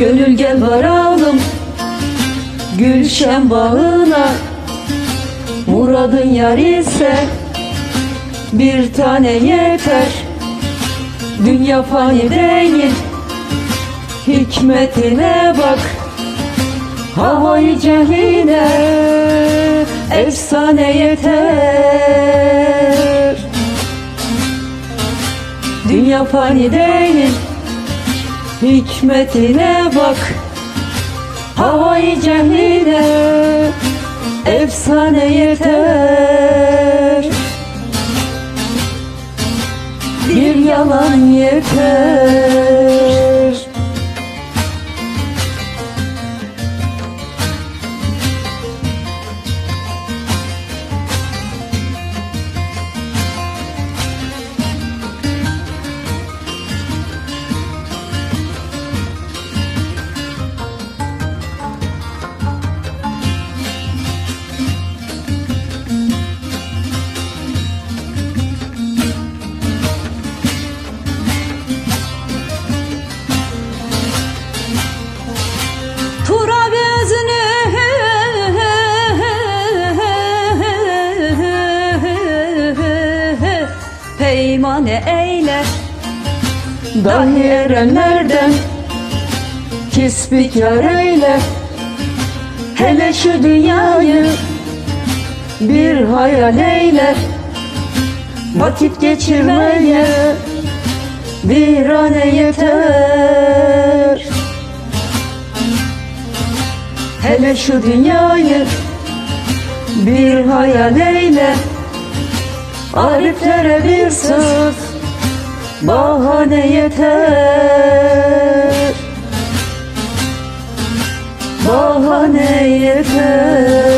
Gönül gel varalım Gülşen bağına Muradın yar ise Bir tane yeter. Dünya fani değil Hikmetine bak Havayı cehine Efsane yeter. Dünya fani değil Hikmetine bak Havayı cehine Efsane yeter. Bir yalan yeter Peymane eyle. Dahi erenlerden Kisbikar eyle. Hele şu dünyayı Bir hayal eyle. Vakit geçirmeye Bir ane yeter. Hele şu dünyayı bir hayal eyle Ariflere bir söz bahane yeter. Bahane yeter